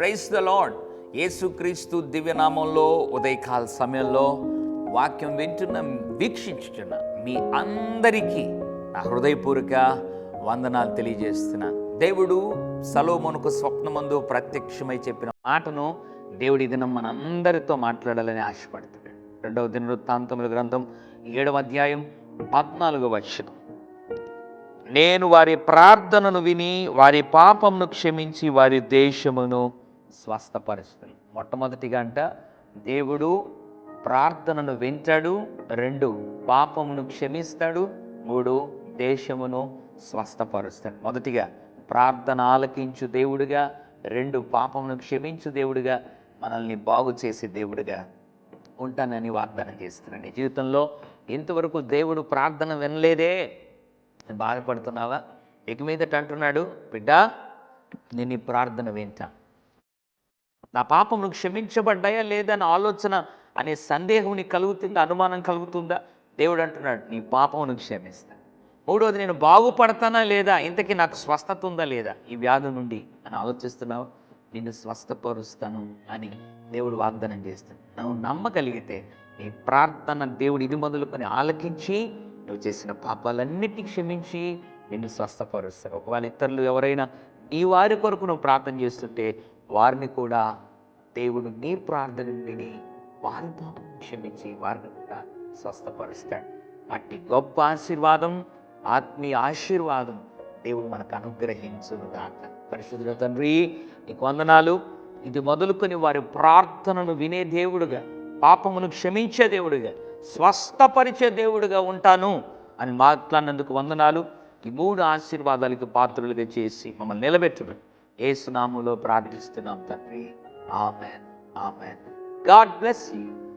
Price the lord యేసుక్రీస్తు దివ్యనామంలో ఉదయకాల సమయంలో వాక్యం వింటున్న వీక్షించుచున్న మీ అందరికీ నా హృదయపూర్వక వందనాలు తెలియజేస్తున్నాను దేవుడు సలోమునకు స్వప్నమందు ప్రత్యక్షమై చెప్పిన మాటను దేవుడి దినం మనందరితో మాట్లాడాలని ఆశపడుతున్నాడు. రెండవ దినవృత్తాంతముల గ్రంథం ఏడవ అధ్యాయం పద్నాలుగవ వచనం. నేను వారి ప్రార్థనను విని వారి పాపమును క్షమించి వారి దేశమును స్వస్థపరుస్తాను. మొట్టమొదటిగా అంట దేవుడు ప్రార్థనను వింటాడు రెండు పాపమును క్షమిస్తాడు మూడు దేశమును స్వస్థపరుస్తాడు. మొదటిగా ప్రార్థన ఆలకించు దేవుడిగా రెండు పాపమును క్షమించు దేవుడిగా మనల్ని బాగు చేసే దేవుడిగా ఉంటానని వాగ్దానం చేస్తున్నాను నీ జీవితంలో ఇంతవరకు దేవుడు ప్రార్థన వినలేదే. బాధపడుతున్నావా? ఇక మీదట అంటున్నాడు బిడ్డ నేను ఈ ప్రార్థన వింటా. నా పాపములు క్షమించబడ్డాయా లేదా నా ఆలోచన అనే సందేహం నీకు కలుగుతుందా? అనుమానం కలుగుతుందా? దేవుడు అంటున్నాడు నీ పాపమును క్షమిస్తా. మూడవది నేను బాగుపడతానా లేదా? ఇంతకీ నాకు స్వస్థత ఉందా లేదా? ఈ వ్యాధి నుండి. అని ఆలోచిస్తున్నావు? నిన్ను స్వస్థపరుస్తాను అని దేవుడు వాగ్దానం చేస్తాడు. నువ్వు నమ్మగలిగితే నీ ప్రార్థన దేవుడు ఇది మొదలుకొని ఆలకించి నువ్వు చేసిన పాపాలన్నిటినీ క్షమించి నిన్ను స్వస్థపరుస్తావు ఒకవేళ ఇతరులు ఎవరైనా ఈ వారి కొరకు నువ్వు ప్రార్థన చేస్తుంటే వారిని కూడా దేవుడు నీ ప్రార్థన విని వారి పాపం క్షమించి వారిని కూడా స్వస్థపరుస్తాడు. అట్టి గొప్ప ఆశీర్వాదం ఆత్మీయ ఆశీర్వాదం దేవుడు మనకు అనుగ్రహించును దాకా పరిశుద్ధుల తండ్రి నీకు వందనాలు. ఇది మొదలుకొని వారి ప్రార్థనను వినే దేవుడుగా పాపమును క్షమించే దేవుడుగా స్వస్థపరిచే దేవుడుగా ఉంటాను అని మాట్లాడినందుకు వందనాలు. ఈ మూడు ఆశీర్వాదాలకు పాత్రలుగా చేసి మమ్మల్ని నిలబెట్టుడు సునాములో ప్రార్థిస్తున్నాం తండ్రి. Amen. Amen. God bless you.